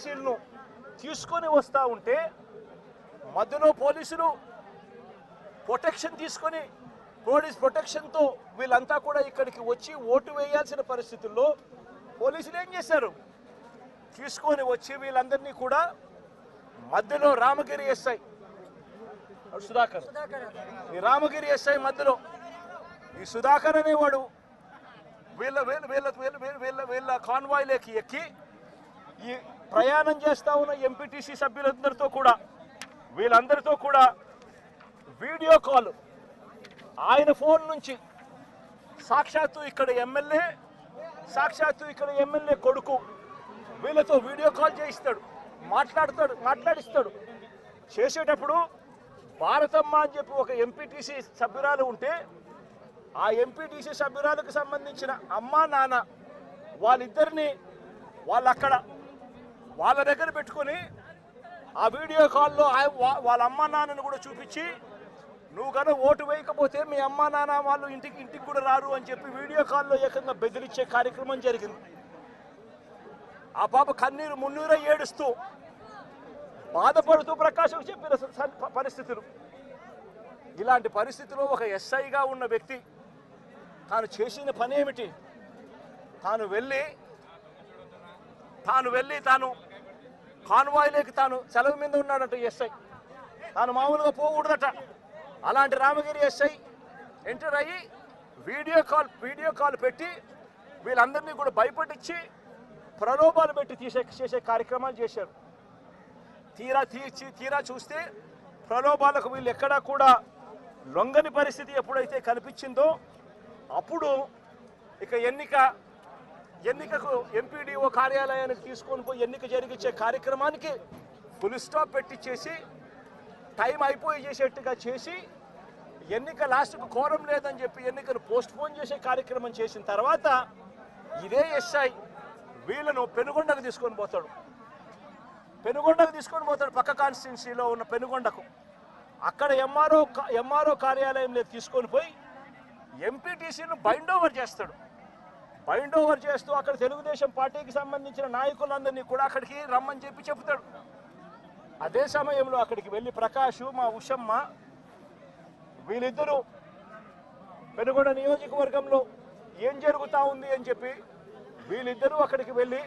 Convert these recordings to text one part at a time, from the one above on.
ఎంపీటీసీలను తీసుకొని వస్తూ ఉంటే మధ్యలో పోలీసులు ప్రొటెక్షన్ తీసుకొని పోలీస్ ప్రొటెక్షన్తో వీళ్ళంతా కూడా ఇక్కడికి వచ్చి ఓటు వేయాల్సిన పరిస్థితుల్లో పోలీసులు ఏం చేశారు? తీసుకొని వచ్చి వీళ్ళందరినీ కూడా మధ్యలో రామగిరి ఎస్ఐ సుధాకర్ ఈ రామగిరి ఎస్ఐ మధ్యలో ఈ సుధాకర్ అనేవాడు వీళ్ళ వీళ్ళ వీళ్ళ వీళ్ళ వీళ్ళ వీళ్ళ వీళ్ళ కాన్వాయ్లోకి ఎక్కి ఈ ప్రయాణం చేస్తా ఉన్న ఎంపీటీసీ సభ్యులందరితో కూడా వీళ్ళందరితో కూడా వీడియో కాల్. ఆయన ఫోన్ నుంచి సాక్షాత్తు ఇక్కడ ఎమ్మెల్యే సాక్షాత్తు ఇక్కడ ఎమ్మెల్యే కొడుకు వీళ్ళతో వీడియో కాల్ చేయిస్తాడు మాట్లాడతాడు మాట్లాడిస్తాడు. చేసేటప్పుడు భారతమ్మ అని చెప్పి ఒక ఎంపీటీసీ సభ్యురాలు ఉంటే ఆ ఎంపీటీసీ సభ్యురాలకు సంబంధించిన అమ్మ నాన్న వాళ్ళిద్దరిని వాళ్ళు అక్కడ వాళ్ళ దగ్గర పెట్టుకొని ఆ వీడియో కాల్లో వాళ్ళ అమ్మ నాన్నను కూడా చూపించి నువ్వు కనుక ఓటు వేయకపోతే మీ అమ్మ నాన్న వాళ్ళు ఇంటికి ఇంటికి కూడా రారు అని చెప్పి వీడియో కాల్లో ఏకంగా బెదిరించే కార్యక్రమం జరిగింది. ఆ పాప కన్నీరు మున్నీర ఏడుస్తూ బాధపడుతూ ప్రకాశం చెప్పిన పరిస్థితులు. ఇలాంటి పరిస్థితిలో ఒక ఎస్ఐగా ఉన్న వ్యక్తి తాను చేసిన పని ఏమిటి తాను వెళ్ళి తాను వెళ్ళి తాను కాన్వాయ్లోకి తాను సెలవు మీద ఉన్నాడట ఎస్ఐ. తాను మామూలుగా పోకూడదట. అలాంటి రామగిరి ఎస్ఐ ఎంటర్ అయ్యి వీడియో కాల్ వీడియో కాల్ పెట్టి వీళ్ళందరినీ కూడా భయపడించి ప్రలోభాలు పెట్టి తీసే చేసే కార్యక్రమాలు చేశారు. తీరా తీర్చి తీరా చూస్తే ప్రలోభాలకు వీళ్ళు ఎక్కడా కూడా లొంగని పరిస్థితి ఎప్పుడైతే కనిపించిందో అప్పుడు ఇక ఎన్నిక ఎన్నికకు ఎంపీడీఓ కార్యాలయానికి తీసుకొని పోయి ఎన్నిక జరిగించే కార్యక్రమానికి ఫుల్ స్టాప్ పెట్టించేసి టైం అయిపోయి చేసేట్టుగా చేసి ఎన్నిక లాస్ట్కు కోరం లేదని చెప్పి ఎన్నికను పోస్ట్ పోన్ చేసే కార్యక్రమం చేసిన తర్వాత ఇదే ఎస్ఐ వీళ్ళను పెనుగొండకు తీసుకొని పోతాడు. పెనుగొండకు తీసుకొని పోతాడు పక్క కాన్స్టిట్యున్సీలో ఉన్న పెనుగొండకు. అక్కడ ఎంఆర్ఓ ఎంఆర్ఓ కార్యాలయంలో తీసుకొని పోయి ఎంపీటీసీను బైండ్ ఓవర్ చేస్తాడు. బైండ్ ఓవర్ చేస్తూ అక్కడ తెలుగుదేశం పార్టీకి సంబంధించిన నాయకులందరినీ కూడా అక్కడికి రమ్మని చెప్పి చెప్తాడు అదే సమయంలో అక్కడికి వెళ్ళి ప్రకాష్ మా ఉషమ్మ వీళ్ళిద్దరూ పెనుగొండ నియోజకవర్గంలో ఏం జరుగుతూ ఉంది అని చెప్పి వీళ్ళిద్దరూ అక్కడికి వెళ్ళి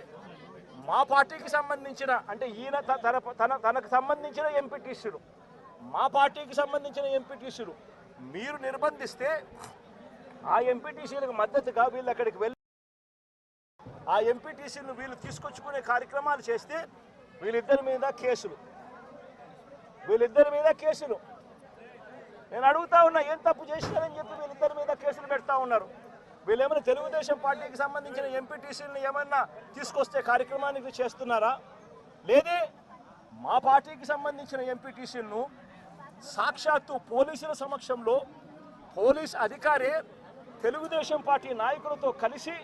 మా పార్టీకి సంబంధించిన అంటే ఈయన త- తన తన తనకు సంబంధించిన ఎంపీటీసీలు మా పార్టీకి సంబంధించిన ఎంపీటీసీలు మీరు నిర్బంధిస్తే ఆ ఎంపీటీసీలకు మద్దతుగా వీళ్ళు అక్కడికి వెళ్ళి ఆ ఎంపీటీసీలను వీళ్ళు తీసుకొచ్చుకునే కార్యక్రమాలు చేస్తే వీళ్ళిద్దరి మీద కేసులు. వీళ్ళిద్దరి మీద కేసులు. నేను అడుగుతా ఉన్నా ఏం తప్పు చేసినారని చెప్పి వీళ్ళిద్దరి మీద కేసులు పెడతా ఉన్నారు. వీళ్ళేమైనా తెలుగుదేశం పార్టీకి సంబంధించిన ఎంపీటీసీలను ఏమన్నా తీసుకొస్తే కార్యక్రమానికి చేస్తున్నారా? లేదే మా పార్టీకి సంబంధించిన ఎంపీటీసీలను సాక్షాత్తు పోలీసుల సమక్షంలో పోలీస్ అధికారే తెలుగుదేశం పార్టీ నాయకులతో కలిసి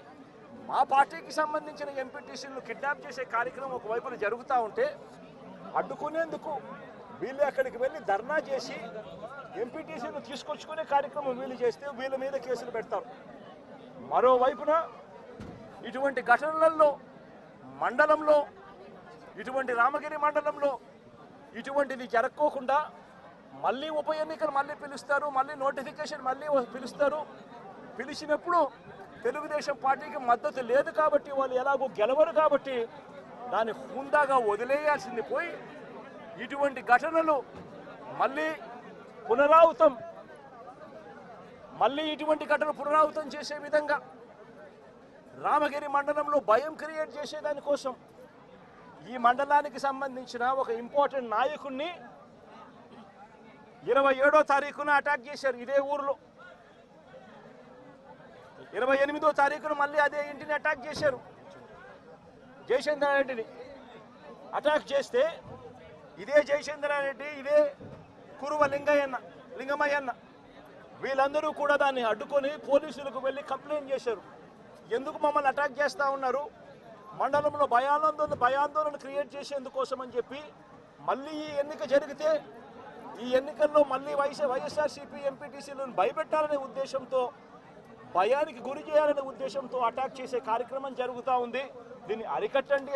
మా పార్టీకి సంబంధించిన ఎంపీటీసీలను కిడ్నాప్ చేసే కార్యక్రమం ఒకవైపున జరుగుతూ ఉంటే అడ్డుకునేందుకు వీళ్ళు అక్కడికి వెళ్ళి ధర్నా చేసి ఎంపీటీసీలు తీసుకొచ్చుకునే కార్యక్రమం వీళ్ళు చేస్తే వీళ్ళ మీద కేసులు పెడతారు. మరోవైపున ఇటువంటి ఘటనలలో మండలంలో ఇటువంటి రామగిరి మండలంలో ఇటువంటిది జరక్కోకుండా మళ్ళీ ఉప ఎన్నికలు మళ్ళీ పిలుస్తారు మళ్ళీ నోటిఫికేషన్ మళ్ళీ పిలుస్తారు. పిలిచినప్పుడు తెలుగుదేశం పార్టీకి మద్దతు లేదు కాబట్టి వాళ్ళు ఎలాగో గెలవరు కాబట్టి దాన్ని హుందాగా వదిలేయాల్సింది పోయి ఇటువంటి ఘటనలు మళ్ళీ పునరావృతం మళ్ళీ ఇటువంటి ఘటన పునరావృతం చేసే విధంగా రామగిరి మండలంలో భయం క్రియేట్ చేసేదాని కోసం ఈ మండలానికి సంబంధించిన ఒక ఇంపార్టెంట్ నాయకుడిని ఇరవై ఏడో తారీఖున అటాక్ చేశారు ఇదే ఊర్లో. ఇరవై ఎనిమిదో తారీఖున మళ్ళీ అదే ఇంటిని అటాక్ చేశారు. జయచంద్రారెడ్డిని అటాక్ చేస్తే ఇదే జయచంద్రారెడ్డి ఇదే కురువ లింగయ్యన్న లింగమయ్యన్న వీళ్ళందరూ కూడా దాన్ని అడ్డుకొని పోలీసులకు వెళ్ళి కంప్లైంట్ చేశారు. ఎందుకు మమ్మల్ని అటాక్ చేస్తూ ఉన్నారు? మండలంలో భయాందోళన భయాందోళన క్రియేట్ చేసేందుకోసం అని చెప్పి మళ్ళీ ఈ ఎన్నిక జరిగితే ఈ ఎన్నికల్లో మళ్ళీ వైఎస్ వైఎస్ఆర్సీపీ ఎంపీటీసీలను భయపెట్టాలనే ఉద్దేశంతో భయానికి గురి చేయాలనే ఉద్దేశంతో అటాక్ చేసే కార్యక్రమం జరుగుతూ ఉంది. దీన్ని అరికట్టండి.